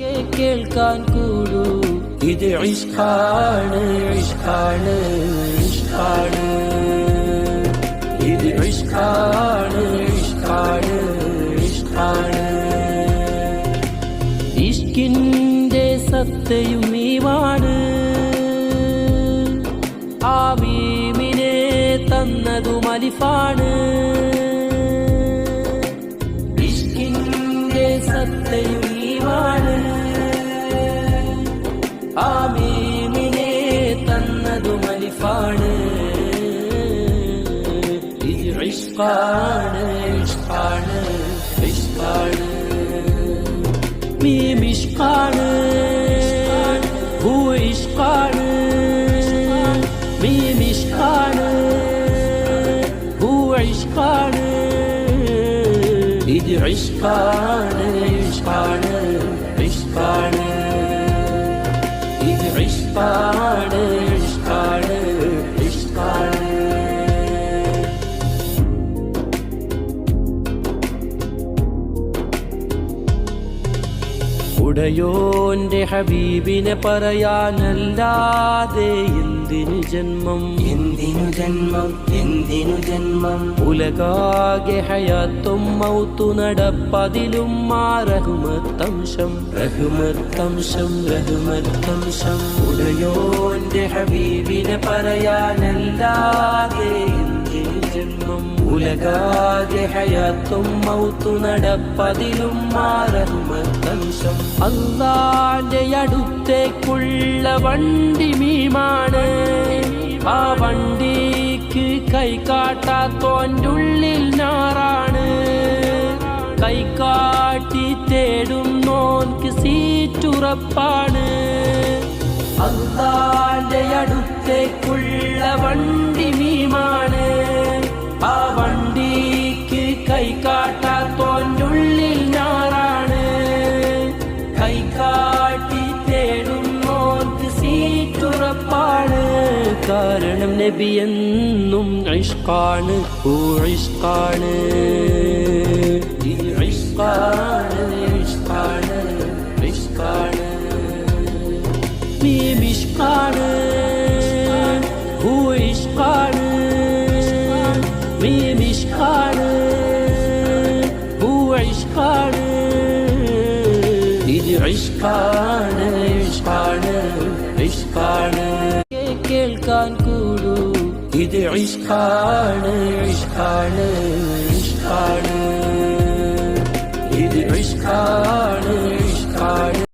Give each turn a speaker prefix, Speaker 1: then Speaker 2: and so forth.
Speaker 1: കേൾക്കാൻ കൂടൂ. ഇത് ഇഷ്കാണ് ഇഷ്കാണ് ഇഷ്കാണ് ഇത് ഇഷ്കാണ് ഇഷ്കാണ് ഇഷ്കാണ് ഇഷ്കിന്റെ സത്തയും ഈവാണ്. ആവീമിനെ തന്നതും അലിഫാണ്. ഇഷ്കിന്റെ സത്തയും ಅದು ಮಲಿಫಾಣೆ ಇದು ಇಷ್ಪಾಣೆ ಇಷ್ಪಾಣೆ ಇಷ್ಪಾಣೆ ميم إشقانا هو إشقانا ميم إشقانا هو عشقانا إد عشقانا عشقانا عشقانا إد عشقانا ഉടയോന്റെ ഹബീബിനെ പറയാനല്ലാതെ എന്തിനു ജന്മം?
Speaker 2: എന്തിനു ജന്മം? എന്തിനു ജന്മം?
Speaker 1: ഉലകാകെ ഹയാത്തും മൗത്തു നടപ്പതിലും ആ രഹുമത്തംശം രഹുമത്തംശം റഹ്മത്തംശം. ഉടയോന്റെ ഹബീബിനെ പറയാനല്ലാതെ ജന്മം ഉലകാകെ ഹയാത്തും മൗത്തു നടപ്പതിലും ആ റഹ്മത്തംശം അള്ളാന്റെ അടുത്തേക്കുള്ള വണ്ടി മീമാണ്. ആ വണ്ടിക്ക് കൈ കാട്ടാത്തോന്റെ ഉള്ളിൽ ഞാറാണ് കൈ കാട്ടി തേടുന്നോൻക്ക് സീറ്റുറപ്പാണ്. അള്ളാന്റെ അടുത്തേക്കുള്ള വണ്ടി കാട്ടി തേടുന്നോർക്ക് സീറ്റുറപ്പാണ്. കാരണം നബി എന്നും ഇഷ്കാണ് ഓ ഇഷ്കാണ്. ഇഷ്കാണ് ഇഷ്കാണ് ഇഷ്കാണ്. നീ ഇഷ്കാണ്. ഹൂ ഇഷ്കാണ്. നീ ഇഷ്കാണ് ഇഷ്കാണ് ഇഷ്കാണ് കേൾക്കാൻ കൂടൂ ഇത് ഇഷ്കാണ് ഇഷ്കാണ്